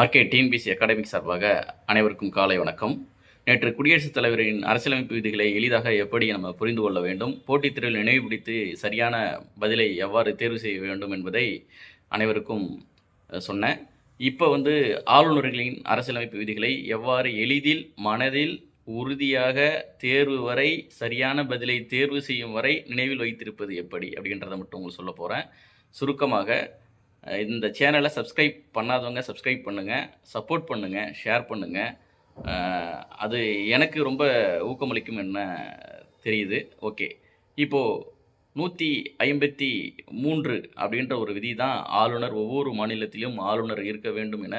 RK TNPSC academic சார்பாக அனைவருக்கும் காலை வணக்கம். நேற்று குடியரசுத் தலைவரின் அரசியலமைப்பு விதிகளை எளிதாக எப்படி நம்ம புரிந்து கொள்ள வேண்டும் போட்டித் தேர்வில் நினைவுபிடித்து சரியான பதிலை எவ்வாறு தேர்வு செய்ய வேண்டும் என்பதை அனைவருக்கும் சொன்னேன். இப்போ வந்து ஆளுநர்களின் அரசியலமைப்பு விதிகளை எவ்வாறு எளிதில் மனதில் உறுதியாக தேர்வு வரை சரியான பதிலை தேர்வு செய்யும் வரை நினைவில் வைத்திருப்பது எப்படி அப்படின்றத மட்டும் உங்களுக்கு சொல்ல போகிறேன் சுருக்கமாக இந்த சேனலை சப்ஸ்கிரைப் பண்ணாதவங்க சப்ஸ்கிரைப் பண்ணுங்கள் சப்போர்ட் பண்ணுங்கள் ஷேர் பண்ணுங்கள் அது எனக்கு ரொம்ப ஊக்கமளிக்கும் என்ன தெரியுது. ஓகே இப்போது நூற்றி ஐம்பத்தி மூன்று அப்படின்ற ஒரு விதி தான் ஆளுநர் ஒவ்வொரு மாநிலத்திலும் ஆளுநர் இருக்க வேண்டும் என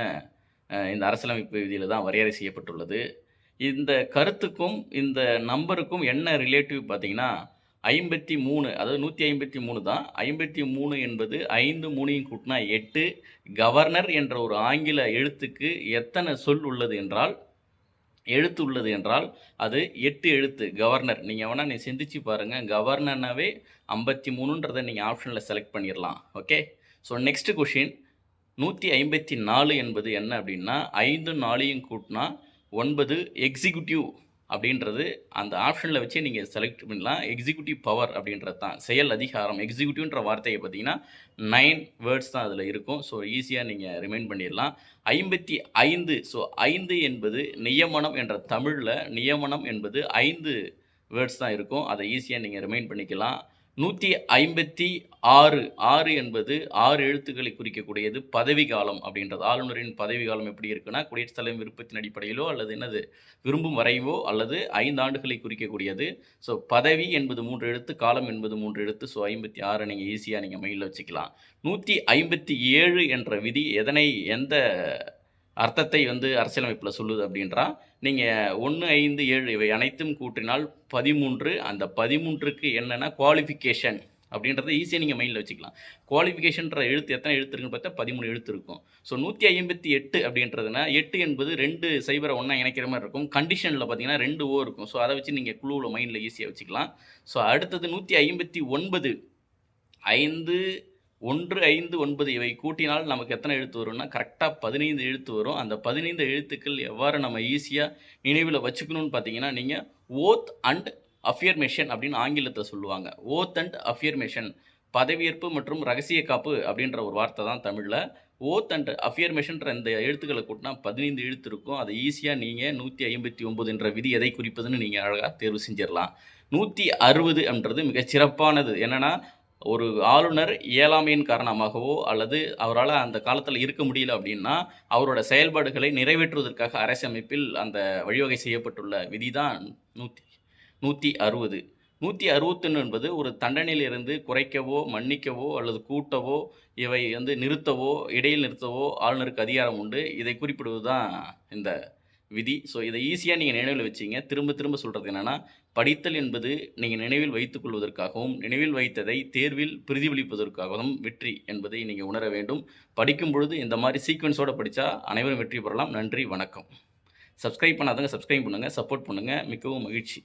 இந்த அரசியலமைப்பு விதியில் தான் வரையறை செய்யப்பட்டுள்ளது. இந்த கருத்துக்கும் இந்த நம்பருக்கும் என்ன ரிலேட்டிவ் பார்த்தீங்கன்னா ஐம்பத்தி மூணு அதாவது நூற்றி ஐம்பத்தி மூணு தான். ஐம்பத்தி மூணு என்பது ஐந்து மூணையும் கூட்டினா எட்டு. கவர்னர் என்ற ஒரு ஆங்கில எழுத்துக்கு எத்தனை சொல் உள்ளது என்றால் எழுத்து உள்ளது என்றால் அது எட்டு எழுத்து கவர்னர். நீங்கள் வேணால் நீ சிந்திச்சு பாருங்கள் கவர்னர்னாவே ஐம்பத்தி மூணுன்றதை நீங்கள் ஆப்ஷனில் செலக்ட் பண்ணிடலாம் ஓகே ஸோ நெக்ஸ்ட் கொஷின் நூற்றி ஐம்பத்தி நாலு என்பது என்ன அப்படின்னா ஐந்து நாளையும் கூட்டினா ஒன்பது எக்ஸிக்யூட்டிவ் அப்படின்றது அந்த ஆப்ஷனில் வச்சு நீங்கள் செலக்ட் பண்ணலாம். எக்ஸிக்யூட்டிவ் பவர் அப்படின்றது தான். செயல் அதிகாரம் எக்ஸிக்யூட்டிவ்ன்ற வார்த்தையை பார்த்தீங்கன்னா நைன் வேர்ட்ஸ் தான் அதில் இருக்கும். ஸோ ஈஸியாக நீங்கள் ரிமைண்ட் பண்ணிடலாம். ஐம்பத்தி ஐந்து ஸோ ஐந்து என்பது நியமனம் என்ற தமிழில் நியமனம் என்பது ஐந்து வேர்ட்ஸ் தான் இருக்கும். அதை ஈஸியாக நீங்கள் ரிமைண்ட் பண்ணிக்கலாம். நூற்றி ஐம்பத்தி ஆறு ஆறு என்பது ஆறு எழுத்துக்களை குறிக்கக்கூடியது பதவி காலம் அப்படின்றது. ஆளுநரின் பதவி காலம் எப்படி இருக்குன்னா குடியரசுத் தலைவர் விருப்பத்தின் அடிப்படையிலோ அல்லது என்னது விரும்பும் வரைவோ அல்லது ஐந்து ஆண்டுகளை குறிக்கக்கூடியது. ஸோ பதவி என்பது மூன்று எழுத்து காலம் என்பது மூன்று எழுத்து. ஸோ ஐம்பத்தி ஆறு நீங்கள் ஈஸியாக நீங்கள் மைண்டில் வச்சுக்கலாம். நூற்றி ஐம்பத்தி ஏழு என்ற விதி எதனை எந்த அர்த்தத்தை வந்து அரசியலமைப்பில் சொல்லுது அப்படின்றா நீங்கள் ஒன்று ஐந்து ஏழு இவை அனைத்தும் கூட்டினால் பதிமூன்று அந்த பதிமூன்றுக்கு என்னென்னா குவாலிஃபிகேஷன் அப்படின்றத ஈஸியாக நீங்கள் மைண்டில் வச்சுக்கலாம். குவாலிஃபிகேஷன்ற எழுத்து எத்தனை எழுத்து இருக்குன்னு பார்த்தா பதிமூணு எழுத்து இருக்கும் ஸோ நூற்றி ஐம்பத்தி எட்டு அப்படின்றதுனா எட்டு என்பது ரெண்டு சைபரை ஒன்றா இணைக்கிற மாதிரி இருக்கும். கண்டிஷனில் பார்த்தீங்கன்னா ரெண்டு ஓ இருக்கும். ஸோ அதை வச்சு நீங்கள் குழுவில் மைண்டில் ஈஸியாக வச்சுக்கலாம். ஸோ அடுத்தது நூற்றி ஐம்பத்தி ஒன்பது. ஐந்து ஒன்று ஐந்து ஒன்பது இவை கூட்டினால் நமக்கு எத்தனை எழுத்து வரும்னா கரெக்டாக பதினைந்து எழுத்து வரும். அந்த பதினைந்து எழுத்துக்கள் எவ்வாறு நம்ம ஈஸியாக நினைவில் வச்சுக்கணும்னு பார்த்தீங்கன்னா நீங்கள் ஓத் அண்ட் அஃபியர்மேஷன் அப்படின்னு ஆங்கிலத்தை சொல்லுவாங்க. ஓத் அண்ட் அஃபியர்மேஷன் பதவியேற்பு மற்றும் ரகசிய காப்பு அப்படின்ற ஒரு வார்த்தை தான் தமிழில். ஓத் அண்ட் அஃபியர்மேஷன்ற இந்த எழுத்துக்களை கூட்டினா பதினைந்து எழுத்து இருக்கும். அதை ஈஸியாக நீங்கள் நூற்றி ஐம்பத்தி ஒம்பதுன்ற விதி எதை குறிப்பதுன்னு நீங்கள் அழகாக தேர்வு செஞ்சிடலாம். நூற்றி அறுபது என்றது மிகச் சிறப்பானது. என்னென்னா ஒரு ஆளுநர் இயலாமையின் காரணமாகவோ அல்லது அவரால் அந்த காலத்தில் இருக்க முடியல அப்படின்னா அவரோட செயல்பாடுகளை நிறைவேற்றுவதற்காக அரசமைப்பில் அந்த வழிவகை செய்யப்பட்டுள்ள விதி தான் நூற்றி நூற்றி அறுபது. நூற்றி அறுபத்தொன்று என்பது ஒரு தண்டனையிலிருந்து குறைக்கவோ மன்னிக்கவோ அல்லது கூட்டவோ இவை வந்து நிறுத்தவோ இடையில் நிறுத்தவோ ஆளுநருக்கு அதிகாரம் உண்டு. இதை குறிப்பிடுவது தான் இந்த விதி. ஸோ இதை ஈஸியாக நீங்கள் நினைவில் வச்சிங்க. திரும்ப திரும்ப சொல்கிறது என்னென்னா படித்தல் என்பது நீங்கள் நினைவில் வைத்துக்கொள்வதற்காகவும் நினைவில் வைத்ததை தேர்வில் பிரதிபலிப்பதற்காகவும் வெற்றி என்பதை நீங்கள் உணர வேண்டும். படிக்கும் பொழுது இந்த மாதிரி சீக்வன்ஸோடு படித்தா அனைவரும் வெற்றி பெறலாம். நன்றி வணக்கம். சப்ஸ்கிரைப் பண்ணாதவங்க சப்ஸ்கிரைப் பண்ணுங்கள் சப்போர்ட் பண்ணுங்கள் மிகவும் மகிழ்ச்சி.